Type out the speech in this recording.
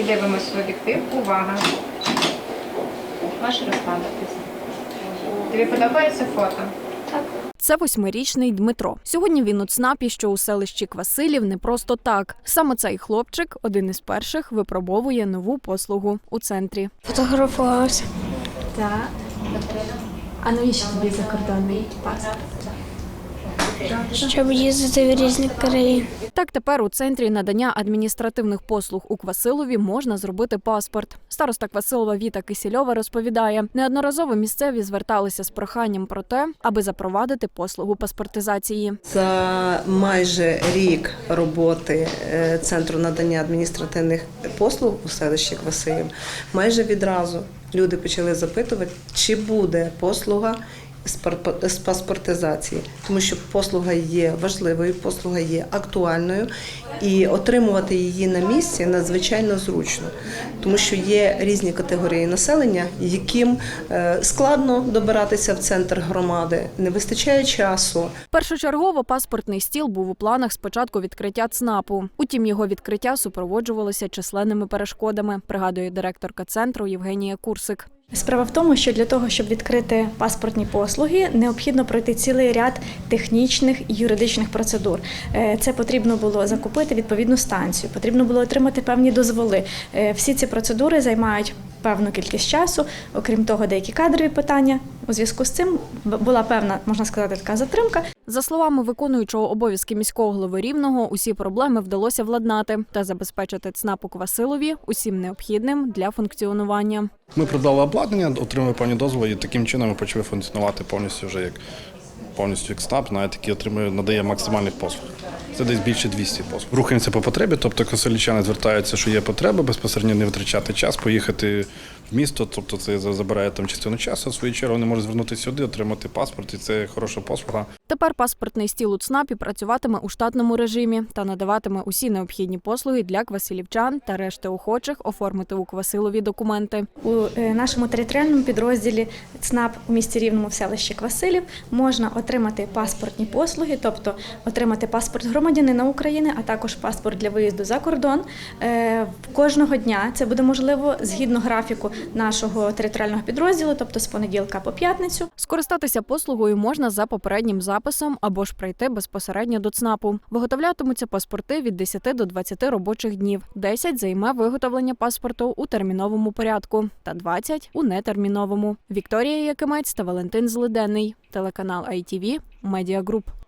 І дивимось в об'єктив. Увага. Можеш розслабитися. Тобі подобається фото? Це восьмирічний Дмитро. Сьогодні він у ЦНАПі, що у селищі Квасилів, не просто так. Саме цей хлопчик, один із перших, випробовує нову послугу у центрі. Фотографувався. Так. А навіщо тобі закордонний паспорт? Щоб їздити в різні країни. Так тепер у центрі надання адміністративних послуг у Квасилові можна зробити паспорт. Староста Квасилова Віта Кисільова розповідає, неодноразово місцеві зверталися з проханням про те, аби запровадити послугу паспортизації. За майже рік роботи е, центру надання адміністративних послуг у селищі Квасилів, майже відразу люди почали запитувати, чи буде послуга з паспортизації, тому що послуга є важливою, послуга є актуальною, і отримувати її на місці надзвичайно зручно, тому що є різні категорії населення, яким е, складно добиратися в центр громади, не вистачає часу. Першочергово паспортний стіл був у планах спочатку відкриття ЦНАПу. Утім, його відкриття супроводжувалося численними перешкодами, пригадує директорка центру Євгенія Курсик. Справа в тому, що для того, щоб відкрити паспортні послуги, необхідно пройти цілий ряд технічних і юридичних процедур. Е, Це потрібно було закупити відповідну станцію, потрібно було отримати певні дозволи. Е, Всі ці процедури займають певну кількість часу. Окрім того, деякі кадрові питання. У зв'язку з цим була певна, можна сказати, така затримка. За словами виконуючого обов'язки міського голови Рівного, усі проблеми вдалося владнати та забезпечити ЦНАПу Квасилові усім необхідним для функціонування. Ми продали обладнання, отримали певні дозволи, і таким чином ми почали функціонувати повністю вже як повністю як СНАП, навіть який отримує, надає максимальних послуг. Це десь більше 200 послуг. Рухаємося по потребі, тобто косилічани звертаються, що є потреба, безпосередньо не витрачати час, поїхати місто, тобто це забирає там частину часу. В свою чергу вони можуть звернутися сюди, отримати паспорт, і це хороша послуга. Тепер паспортний стіл у ЦНАПі працюватиме у штатному режимі та надаватиме усі необхідні послуги для квасилівчан та решти охочих оформити у Квасилові документи. У е, нашому територіальному підрозділі ЦНАП у місті Рівному в селищі Квасилів можна отримати паспортні послуги, тобто отримати паспорт громадянина України, а також паспорт для виїзду за кордон. Е, Кожного дня це буде можливо згідно графіку нашого територіального підрозділу, тобто з понеділка по п'ятницю. Скористатися послугою можна за попереднім записом або ж прийти безпосередньо до ЦНАПу. Виготовлятимуться паспорти від 10 до 20 робочих днів. 10 займе виготовлення паспорту у терміновому порядку та 20 – у нетерміновому. Вікторія Якимець та Валентин Злиденний. Телеканал ITV, Медіагруп.